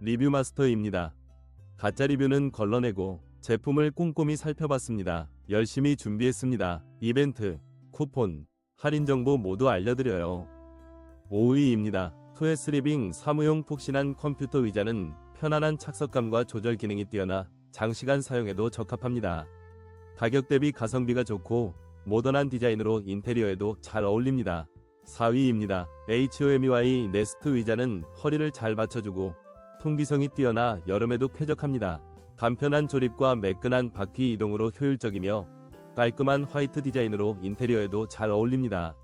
리뷰 마스터입니다. 가짜 리뷰는 걸러내고 제품을 꼼꼼히 살펴봤습니다. 열심히 준비했습니다. 이벤트, 쿠폰, 할인 정보 모두 알려드려요. 5위입니다. 투에스 리빙 사무용 푹신한 컴퓨터 의자는 편안한 착석감과 조절 기능이 뛰어나 장시간 사용에도 적합합니다. 가격 대비 가성비가 좋고 모던한 디자인으로 인테리어에도 잘 어울립니다. 4위입니다. HOMEY 네스트 의자는 허리를 잘 받쳐주고 통기성이 뛰어나 여름에도 쾌적합니다. 간편한 조립과 매끈한 바퀴 이동으로 효율적이며 깔끔한 화이트 디자인으로 인테리어에도 잘 어울립니다.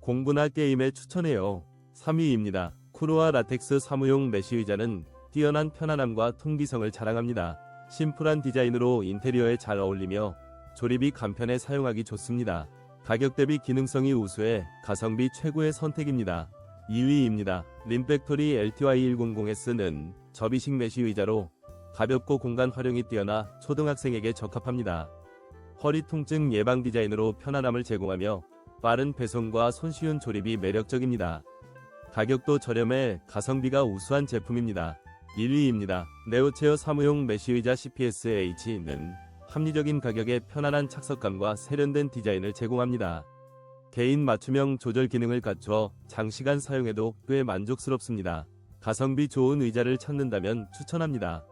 공부나 게임에 추천해요. 3위입니다. 쿠로아 라텍스 사무용 메쉬 의자는 뛰어난 편안함과 통기성을 자랑합니다. 심플한 디자인으로 인테리어에 잘 어울리며 조립이 간편해 사용하기 좋습니다. 가격 대비 기능성이 우수해 가성비 최고의 선택입니다. 2위입니다. 림팩토리 LTY100S는 접이식 메쉬 의자로 가볍고 공간 활용이 뛰어나 초등학생에게 적합합니다. 허리 통증 예방 디자인으로 편안함을 제공하며 빠른 배송과 손쉬운 조립이 매력적입니다. 가격도 저렴해 가성비가 우수한 제품입니다. 1위입니다. 네오체어 사무용 메쉬 의자 CPS-H는 합리적인 가격에 편안한 착석감과 세련된 디자인을 제공합니다. 개인 맞춤형 조절 기능을 갖춰 장시간 사용해도 꽤 만족스럽습니다. 가성비 좋은 의자를 찾는다면 추천합니다.